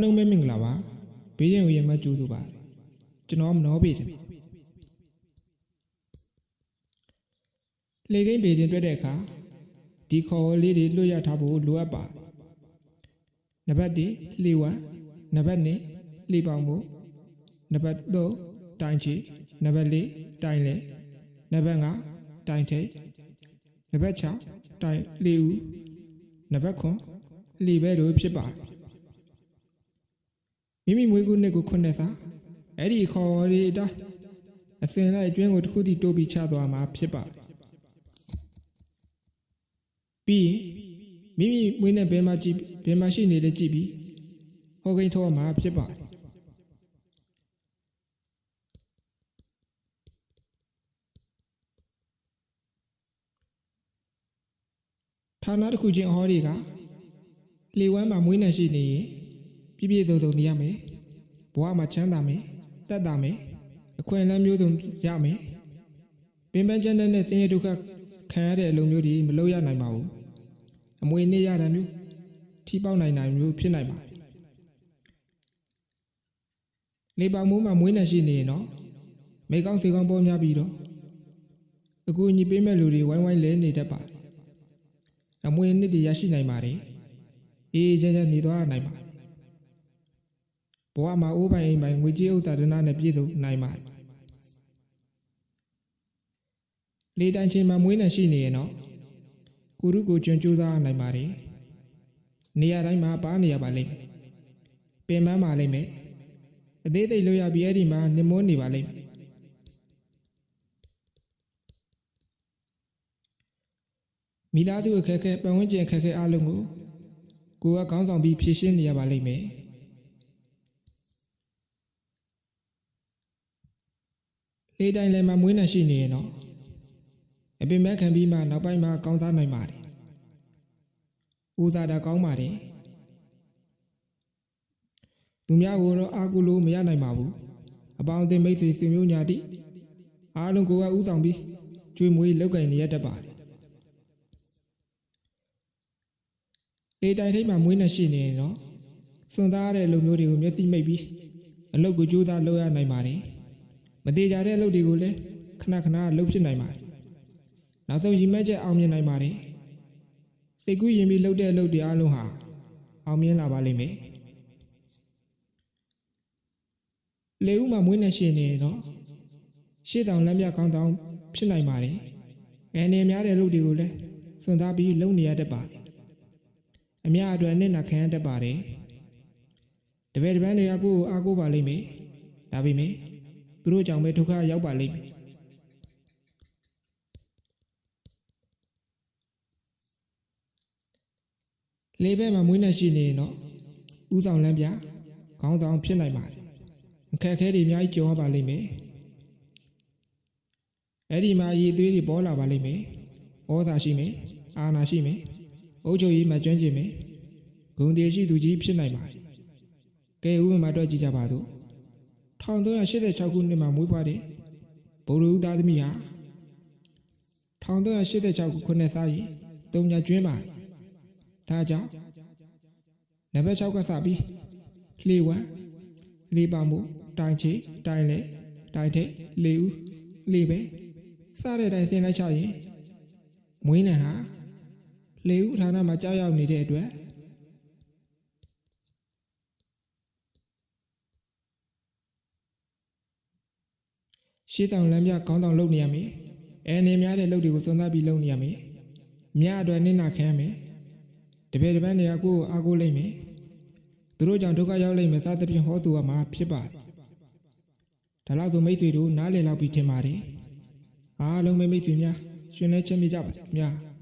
လုံးပဲမင်္ဂလာပါဘေးရင်ဝင်မှကြိုးသူပါကျွန်တော်မနောပေတယ်လေကိန်းဘေးရင်တွေ့တဲ့အခါဒီခေါ်လေးတွေလွတ်ရထားဖို့လိုအပ်ပါနံပါတ်1လှေဝမ်းနံပါတ်2လှေပေါင်မှုနံပါတ်3တိုင်ချီနံပါတ်4တိုင်လေနံပါတ်5တိုင်ထိတ်နံပါတ်6တိုင်လှေဦးနံပါတ်9လှေဘဲတို့ဖြစ်ပါတယ် မိမိမွေးခုနှစ်ကိုခုနှစ်စာအဲ့ဒီခေါ်ရီအတိုင်းအစင်လိုက်အကျွင်းကိုတစ်ခုတည်းတိုးပြီးချသွားမှာဖြစ်ပါတယ်ပြီးရင်မိမိမွေးနဲ့ဘယ်မှာကြည့်ဘယ်မှာရှိနေလဲကြည့်ပြီးဟောကိန်းထောမှာဖြစ်ပါတယ်ဌာနတစ်ခုချင်းဟောဒီကလေဝမ်းမှာမွေးနဲ့ရှိနေရင် ပြည့်ပြည့်စုံစုံနေရမယ်ဘဝမှာချမ်းသာမယ်တက်တာမယ်အခွင့်အလမ်းမျိုးစုံရမယ်ပင်ပန်းချမ်းတဲ့နဲ့ဆင်းရဲဒုက္ခခံရတဲ့အလုပ်မျိုးတွေမလုပ်ရနိုင်ပါဘူးအမွေနေ့ရတာမျိုးထိပေါက်နိုင်တာမျိုးဖြစ်နိုင်ပါတယ်လေပါမိုးမှာမွေးနေရှိနေရင်တော့မိကောင်းစေကောင်းပေါ်များပြီးတော့အကူအညီပေးမဲ့လူတွေဝိုင်းဝိုင်းလဲနေတတ်ပါတယ်အမွေနှစ်တွေရရှိနိုင်ပါတယ်အေးအေးချမ်းချမ်းနေသွားနိုင်ပါတယ် ဘဝမှာအိုးပိုင်အိမ်ပိုင်ငွေကြေးဥစ္စာဒနာနဲ့ပြည့်စုံနိုင်ပါတယ်လေတိုင်ချင်းမှာမွေးနေရှိနေရင်တော့ကုရုကိုကျွန်းကြိုးစားနိုင်ပါတယ်နေရာတိုင်းမှာပါနေရပါလိမ့်မယ်ပင်ပန်းပါလိမ့်မယ်အသေးသေးလို့ရပြီးအဲ့ဒီမှာနေမွန်းနေပါလိမ့်မယ်မိသားစုအခက်အခဲပတ်ဝန်းကျင်အခက်အခဲအလုံးကိုကိုယ်ကခေါင်းဆောင်ပြီးဖြည့်ရှင်းနေရပါလိမ့်မယ် လေတိုင်းလည်းမမွေးနေရှိနေရင်တော့အပင်မဲ့ခံပြီးမှနောက်ပိုင်းမှာကောင်းစားနိုင်ပါတယ်။ဦးစားတာကောင်းပါတယ်။သူများကိုတော့အာကုလို့မရနိုင်ပါဘူး။အပေါင်းအသင်းမိတ်ဆွေဆွေမျိုးညာတိအားလုံးကိုယ်ကဥဆောင်ပြီးကျွေးမွေးလောက်ကင်နေရတတ်ပါတယ်။လေတိုင်းထိပ်မှာမွေးနေရှိနေရင်တော့စွန့်သားရတဲ့လူမျိုးတွေကိုမျက်စိမိတ်ပြီးအလုပ်ကိုကြိုးစားလုပ်ရနိုင်ပါတယ်။ မသေးကြတဲ့အလုပ်တွေကိုလည်းခဏခဏလုပ်ဖြစ်နိုင်ပါတယ်။နောက်ဆုံးရည်မှန်းချက်အောင်မြင်နိုင်ပါတယ်။စိတ်ကူးရင်ပြီးလုပ်တဲ့အလုပ်တွေအားလုံးဟာအောင်မြင်လာပါလိမ့်မယ်။လေဦးမှာမွေးနေရှင်နေတော့ရှေ့တောင်လမ်းပြကောင်းတောင်ဖြစ်နိုင်ပါတယ်။အနေများတဲ့အလုပ်တွေကိုလည်းစွန့်စားပြီးလုပ်နေရတတ်ပါတယ်။အများအတွက်နဲ့နာခံရတတ်ပါတယ်။တပည့်တပန်းတွေကကိုယ့်ကိုအားကိုးပါလိမ့်မယ်။ဒါပေမဲ့ သူတို့ကြောင့်ပဲဒုက္ခရောက်ပါလိမ့်မယ်လေဘက်မှာမွေးနေရှိနေရင်တော့ဥဆောင်လမ်းပြခေါင်းဆောင်ဖြစ်နိုင်ပါတယ်အခက်အခဲတွေအများကြီးကြုံရပါလိမ့်မယ်အဲ့ဒီမှာရည်သွေးတွေပေါ်လာပါလိမ့်မယ်ဩဇာရှိမယ်အာဏာရှိမယ်အုပ်ချုပ်ရေးမှာကျွမ်းကျင်မယ်ဂုဏ်တည်ရှိသူကြီးဖြစ်နိုင်ပါတယ်ကဲဥပမာတွက်ကြည့်ကြပါစို့ 1386ခုနှစ်မှာမွေးဖွားတဲ့ဗုဒ္ဓဦးသားသမီးဟာ1386ခုခုနှစ်စားရင်တုံညာကျွင်းပါတယ်။ဒါကြောင့်နံပါတ်6ကစပြီးလေဝမ်းလေပါမှုတိုင်ချေတိုင်လေတိုင်ထိတ်လေဦးလေပဲစတဲ့တိုင်ဆင်းလိုက်ချရင်မွေးနေဟာလေဦးဌာနမှာကြောက်ရောက်နေတဲ့အတွက် ရှေ့တောင်လမ်းပြကောင်းတောင်လုပ်နေရမယ်။အဲနေများတဲ့လုပ်တွေကိုစွန့်စားပြီးလုပ်နေရမယ်။မြတ်အတွက်နင့်နာခံရမယ်။တပည့်တပန်းတွေကကိုယ့်ကိုအားကိုးလိမ့်မယ်။သူတို့ကြောင့်ဒုက္ခရောက်လိမ့်မယ်စသဖြင့်ဟောသူကမှာဖြစ်ပါတယ်။ဒါလောက်ဆိုမိတ်ဆွေတို့နားလည်လောက်ပြီးထင်ပါတယ်။အားလုံးပဲမိတ်ဆွေများရှင်လဲချက်မိကြပါစေခင်ဗျာ။